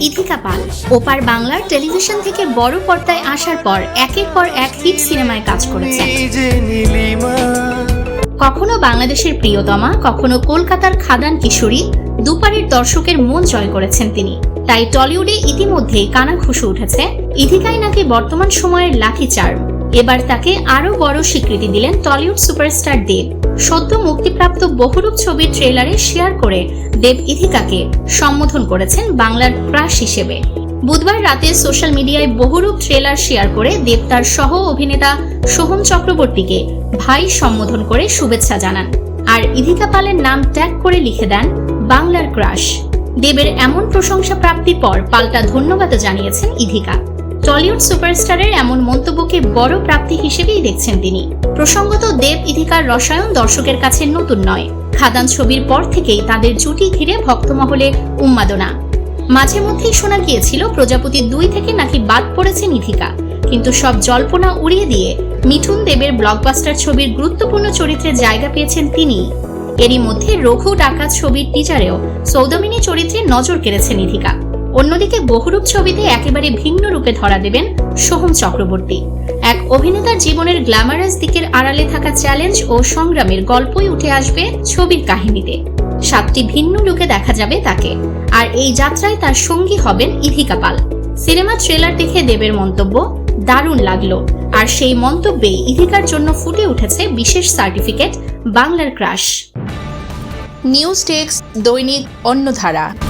ইথিকা পাল। ওপার বাংলার টেলিভিশন থেকে বড় পর্দায় আসার পর একের পর এক হিট সিনেমায় কাজ করেছেন। কখনো বাংলাদেশের প্রিয়তমা কখনো কলকাতার খাদান কিশোরী দুপারের দর্শকের মন জয় করেছেন তিনি। তাই টলিউডে ইতিমধ্যেই কানাঘুষো উঠেছে। ইথিকাই নাকি বর্তমান সময়ের লাকি চার্ম। এবার তাকে আরও বড় স্বীকৃতি দিলেন টলিউড সুপারস্টার দেব। সদ্য মুক্তিপ্রাপ্ত বহুরূপ ছবির ট্রেলারে শেয়ার করে দেব ইথিকাকে সম্বোধন করেছেন বাংলার ক্রাশ হিসেবে। বুধবার রাতে সোশ্যাল মিডিয়ায় বহুরূপ ট্রেলার শেয়ার করে দেব তার সহ অভিনেতা সোহম চক্রবর্তীকে ভাই সম্বোধন করে শুভেচ্ছা জানান। আর ইধিকা পালের নাম ট্যাগ করে লিখে দেন, বাংলার ক্রাশ। দেবের এমন প্রশংসা প্রাপ্তির পর পাল্টা ধন্যবাদ জানিয়েছেন ইধিকা টলিউড সুপারস্টারের এমন মন্তব্যকে বড় প্রাপ্তি হিসেবেই দেখছেন তিনি। প্রসঙ্গত দেব ইধিকার রসায়ন দর্শকের কাছে নতুন নয়। খাদান ছবির পর থেকেই তাদের জুটি ঘিরে ভক্তমহলে উন্মাদনা। মাঝে মধ্যেই শোনা গিয়েছিল, প্রজাপতি দুই থেকে নাকি বাদ পড়েছে নিধিকা কিন্তু সব জল্পনা উড়িয়ে দিয়ে মিঠুন দেবের ব্লকবাস্টার ছবির গুরুত্বপূর্ণ চরিত্রে জায়গা পেয়েছেন তিনি। এরই মধ্যে রঘু ডাকাত ছবির টিজারেও সৌদামিনী চরিত্রে নজর কেড়েছে নিধিকা অন্যদিকে বহুরূপ ছবিতে একেবারে ভিন্ন রূপে ধরা দেবেন সোহম চক্রবর্তী। এক অভিনেতার জীবনের গ্ল্যামারাস দিকের আড়ালে থাকা চ্যালেঞ্জ ও সংগ্রামের গল্পই উঠে আসবে ছবির কাহিনীতে। সাতটি ভিন্ন লুকে দেখা যাবে তাকে। আর এই যাত্রায় তার সঙ্গী হবেন ইথিকা পাল। সিনেমা ট্রেলার দেখে দেবের মন্তব্য, দারুণ লাগল। আর সেই মন্তব্যেই ইথিকার জন্য ফুটে উঠেছে বিশেষ সার্টিফিকেট, বাংলার ক্রাশ। নিউজ টেক্স দৈনিক অন্যধারা